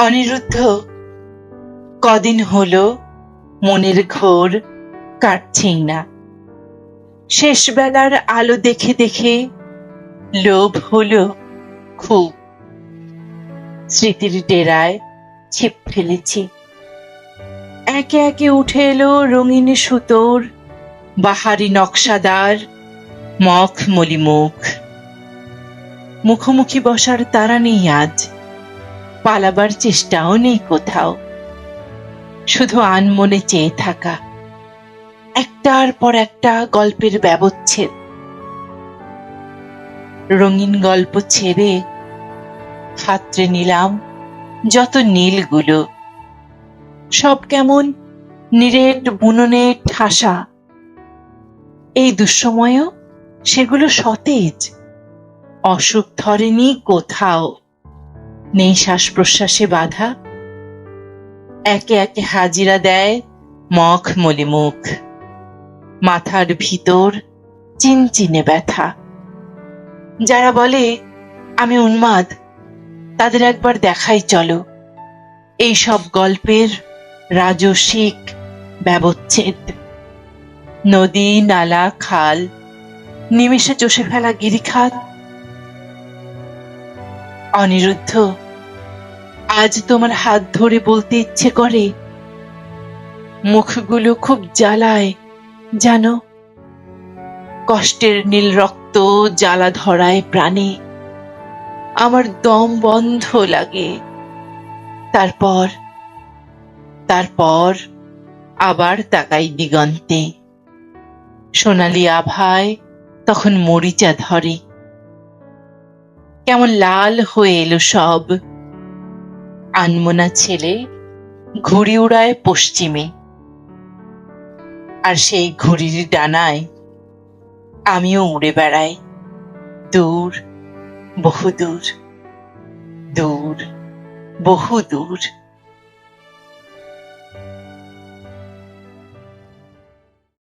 অনিরুদ্ধ, কদিন হলো মনের ঘোর কাটছেই না। শেষ বেলার আলো দেখে দেখে লোভ হলো খুব। স্মৃতির ডেরায় ছিপ ফেলেছি। একে একে উঠে এলো রঙিন সুতোর বাহারি নকশাদার মখ। মলিমুখ মুখোমুখি বসার তারা নেই আজ। পালাবার চেষ্টাও নেই কোথাও। শুধু আনমনে চেয়ে থাকা। একটার পর একটা গল্পের ব্যবচ্ছেদ। রঙিন গল্প ছেড়ে হাতড়ে নিলাম যত নীলগুলো। সব কেমন নিরেট বুননে ঠাসা। এই দুঃসময়েও সেগুলো সতেজ, অসুখ ধরেনি কোথাও। নেই শ্বাস প্রশ্বাসে বাধা। একে একে হাজিরা দেয় মখ মলিমুখ। মাথার ভিতর চিনচিনে ব্যথা। যারা বলে, আমি উন্মাদ তাদের একবার দেখাই চলো। এই সব গল্পের রাজসিক ব্যবচ্ছেদ। নদী, নালা, খাল, নিমেষে চষে ফেলা গিরিখাত, অনিরুদ্ধ আজ তোমার হাত ধরে বলতে ইচ্ছে করে। মুখগুলো খুব জ্বালায়, জানো? কষ্টের নীল রক্ত জ্বালা ধরায় প্রাণে। আমার দম বন্ধ লাগে। তারপর তারপর আবার তাকাই দিগন্তে। সোনালি আভায় তখন মরিচা ধরে। কেমন লাল হয়ে এলো সব। আনমনা ছেলে ঘুড়ি উড়ায় পশ্চিমে। আর সেই ঘুড়ির ডানায় আমিও উড়ে বেড়াই। দূর, বহুদূর দূর বহুদূর। দূর